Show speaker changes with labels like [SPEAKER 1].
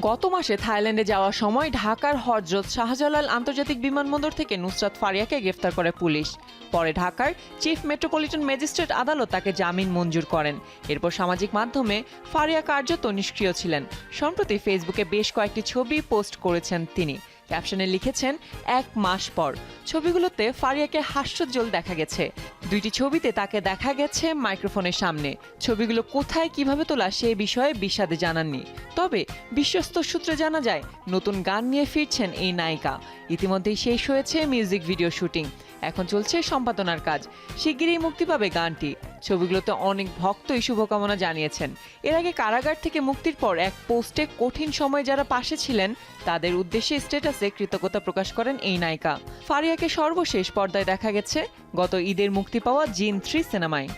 [SPEAKER 1] গত মাসে থাইল্যান্ডে যাওয়ার সময় ঢাকার হজরত শাহজালাল আন্তর্জাতিক বিমানবন্দর থেকে নুসরাত ফারিয়াকে গ্রেফতার করে পুলিশ। পরে ঢাকার চিফ মেট্রোপলিটন ম্যাজিস্ট্রেট আদালত তাকে জামিন মঞ্জুর করেন। এরপর সামাজিক মাধ্যমে ফারিয়া কার্যত নিষ্ক্রিয় ছিলেন। সম্প্রতি ফেসবুকে বেশ কয়েকটি ছবি পোস্ট করেছেন তিনি। ক্যাপশনে লিখেছেন, এক মাস পর। ছবিগুলোতে ফারিয়াকে হাস্যোজ্জ্বল দেখা গেছে। দুইটি ছবিতে তাকে দেখা গেছে মাইক্রোফোনের সামনে। ছবিগুলো কোথায় কীভাবে তোলা সে বিষয়ে বিশাদে জানাননি। তবে বিশ্বস্ত সূত্রে জানা যায়, নতুন গান নিয়ে ফিরছেন এই নায়িকা। ইতিমধ্যেই শেষ হয়েছে মিউজিক ভিডিও শুটিং। এখন চলছে সম্পাদনার কাজ। শিগগিরই মুক্তি পাবে গানটি। ছবিগুলোতে অনেক ভক্তই শুভকামনা জানিয়েছেন। এর আগে কারাগার থেকে মুক্তির পর এক পোস্টে কঠিন সময়ে যারা পাশে ছিলেন, তাদের উদ্দেশ্যে স্ট্যাটাসে কৃতজ্ঞতা প্রকাশ করেন এই নায়িকা। ফারিয়াকে সর্বশেষ পর্দায় দেখা গেছে গত ঈদের মুক্তি পাওয়া জিন থ্রি সিনেমায়।